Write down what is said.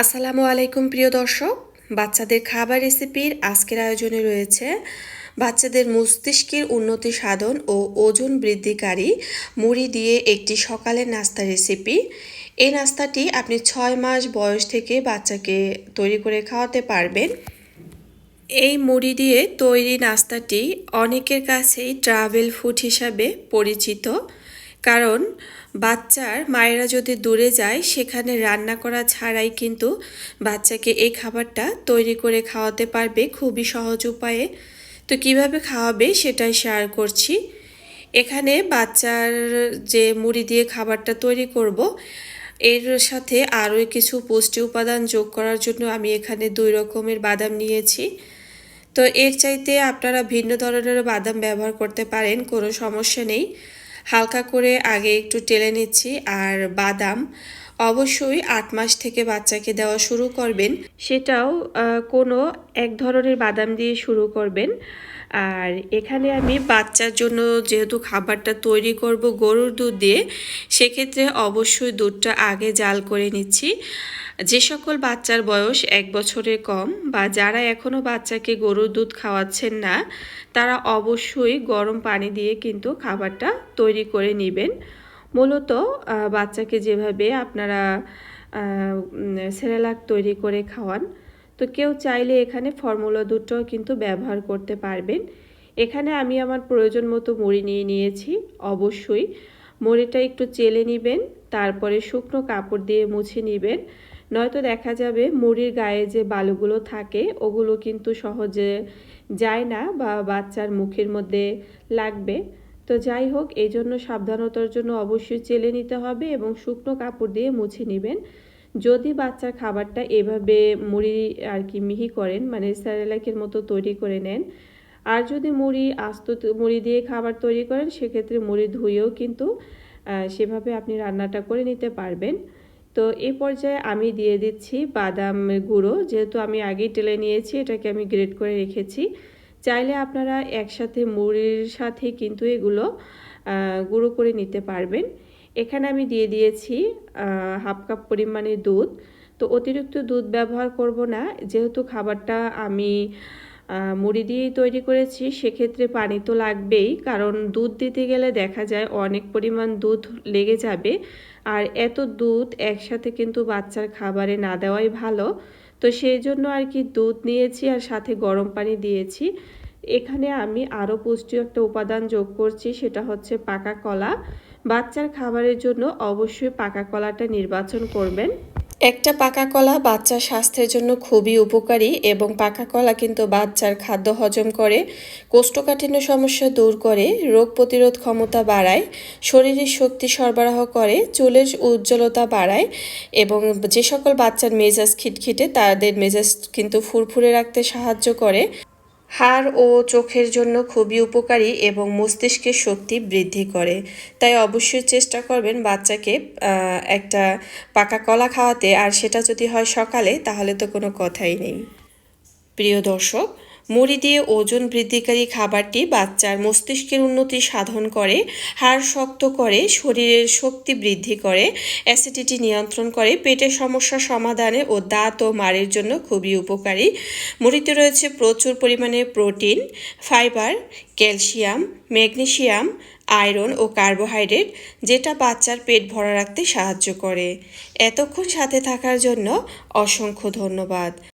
আসসালামু আলাইকুম, প্রিয় দর্শক। বাচ্চাদের খাবার রেসিপির আজকের আয়োজনে রয়েছে বাচ্চাদের মস্তিষ্কের উন্নতি সাধন ও ওজন বৃদ্ধিকারী মুড়ি দিয়ে একটি সকালের নাস্তা রেসিপি। এই নাস্তাটি আপনি ছয় মাস বয়স থেকে বাচ্চাকে তৈরি করে খাওয়াতে পারবেন। এই মুড়ি দিয়ে তৈরি নাস্তাটি অনেকের কাছেই ট্রাভেল ফুড হিসাবে পরিচিত। কারণ বাচ্চার মায়েরা যদি দূরে যায়, সেখানে রান্না করা ছাড়াই কিন্তু বাচ্চাকে এই খাবারটা তৈরি করে খাওয়াতে পারবে খুবই সহজ উপায়ে। তো কীভাবে খাওয়াবে সেটাই শেয়ার করছি। এখানে বাচ্চার যে মুড়ি দিয়ে খাবারটা তৈরি করব, এর সাথে আরও কিছু পুষ্টি উপাদান যোগ করার জন্য আমি এখানে দুই রকমের বাদাম নিয়েছি। তো এর চাইতে আপনারা ভিন্ন ধরনের বাদাম ব্যবহার করতে পারেন, কোনো সমস্যা নেই। হালকা করে আগে একটু টেলে নিচ্ছি আর বাদাম অবশ্যই আট মাস থেকে বাচ্চাকে দেওয়া শুরু করবেন। সেটাও কোনো এক ধরনের বাদাম দিয়ে শুরু করবেন। আর এখানে আমি বাচ্চার জন্য যেহেতু খাবারটা তৈরি করব গরুর দুধ দিয়ে, সেক্ষেত্রে অবশ্যই দুধটা আগে জাল করে নিচ্ছি। যে সকল বাচ্চার বয়স এক বছরের কম বা যারা এখনও বাচ্চাকে গরুর দুধ খাওয়াচ্ছেন না, তারা অবশ্যই গরম পানি দিয়ে কিন্তু খাবারটা তৈরি করে নেবেন। মূলত বাচ্চাকে যেভাবে আপনারা সেরেলাক তৈরি করে খাওয়ান, তো কেউ চাইলে এখানে ফর্মুলা দুটো কিন্তু ব্যবহার করতে পারবেন। এখানে আমি আমার প্রয়োজন মতো মুড়ি নিয়ে নিয়েছি, অবশ্যই। মুড়িটা একটু চেলে নেবেন, তারপরে শুকনো কাপড় দিয়ে মুছে নেবেন। নয়তো দেখা যাবে মুড়ির গায়ে যে বালুগুলো থাকে, ওগুলো কিন্তু সহজে যায় না বা বাচ্চার মুখের মধ্যে লাগবে। তো যাই হোক, এই জন্য সাবধানতার জন্য অবশ্যই চেলে নিতে হবে এবং শুকনো কাপড় দিয়ে মুছে নেবেন। যদি বাচ্চার খাবারটা এভাবে মুড়ি আর কি মিহি করেন মানে স্যারেলাকের মতো তৈরি করে নেন, আর যদি মুড়ি আস্ত মুড়ি দিয়ে খাবার তৈরি করেন, সেক্ষেত্রে মুড়ি ধুয়েও কিন্তু সেভাবে আপনি রান্নাটা করে নিতে পারবেন। তো এ পর্যায়ে আমি দিয়ে দিচ্ছি বাদাম গুঁড়ো, যেহেতু আমি আগেই টেলে নিয়েছি, এটাকে আমি গ্রেড করে রেখেছি। চাইলে আপনারা একসাথে মুড়ির সাথে কিন্তু এগুলো গুঁড়ো করে নিতে পারবেন। এখানে আমি দিয়ে দিয়েছি হাফ কাপ পরিমাণে দুধ। তো অতিরিক্ত দুধ ব্যবহার করব না, যেহেতু খাবারটা আমি মুড়ি দিয়েই তৈরি করেছি, সেক্ষেত্রে পানি তো লাগবেই, কারণ দুধ দিতে গেলে দেখা যায় অনেক পরিমাণ দুধ লেগে যাবে। আর এত দুধ একসাথে কিন্তু বাচ্চার খাবারে না দেওয়াই ভালো। তো সেই জন্য আর কি দুধ নিয়েছি আর সাথে গরম পানি দিয়েছি। এখানে আমি আরও পুষ্টি একটা উপাদান যোগ করছি, সেটা হচ্ছে পাকা কলা। বাচ্চার খাবারের জন্য অবশ্যই পাকা কলাটা নির্বাচন করবেন। একটা পাকা কলা বাচ্চার স্বাস্থ্যের জন্য খুবই উপকারী এবং পাকা কলা কিন্তু বাচ্চার খাদ্য হজম করে, কোষ্ঠকাঠিন্য সমস্যা দূর করে, রোগ প্রতিরোধ ক্ষমতা বাড়ায়, শরীরের শক্তি সরবরাহ করে, চুলের উজ্জ্বলতা বাড়ায় এবং যে সকল বাচ্চার মেজাজ খিটখিটে তাদের মেজাজ কিন্তু ফুরফুরে রাখতে সাহায্য করে। হাড় ও চোখের জন্য খুবই উপকারী এবং মস্তিষ্কের শক্তি বৃদ্ধি করে। তাই অবশ্যই চেষ্টা করবেন বাচ্চাকে একটা পাকা কলা খাওয়াতে। আর সেটা যদি হয় সকালে, তাহলে তো কোনো কথাই নেই। প্রিয় দর্শক মুড়ি দিয়ে ওজন বৃদ্ধিকারী খাবারটি বাচ্চার মস্তিষ্কের উন্নতি সাধন করে, হাড় শক্ত করে, শরীরের শক্তি বৃদ্ধি করে, অ্যাসিডিটি নিয়ন্ত্রণ করে, পেটের সমস্যা সমাধানে ও দাঁত ও মাড়ের জন্য খুবই উপকারী। মুড়িতে রয়েছে প্রচুর পরিমাণে protein, fibre, calcium magnesium iron ও কার্বোহাইড্রেট, যেটা বাচ্চার পেট ভরা রাখতে সাহায্য করে। এতক্ষণ সাথে থাকার জন্য অসংখ্য ধন্যবাদ।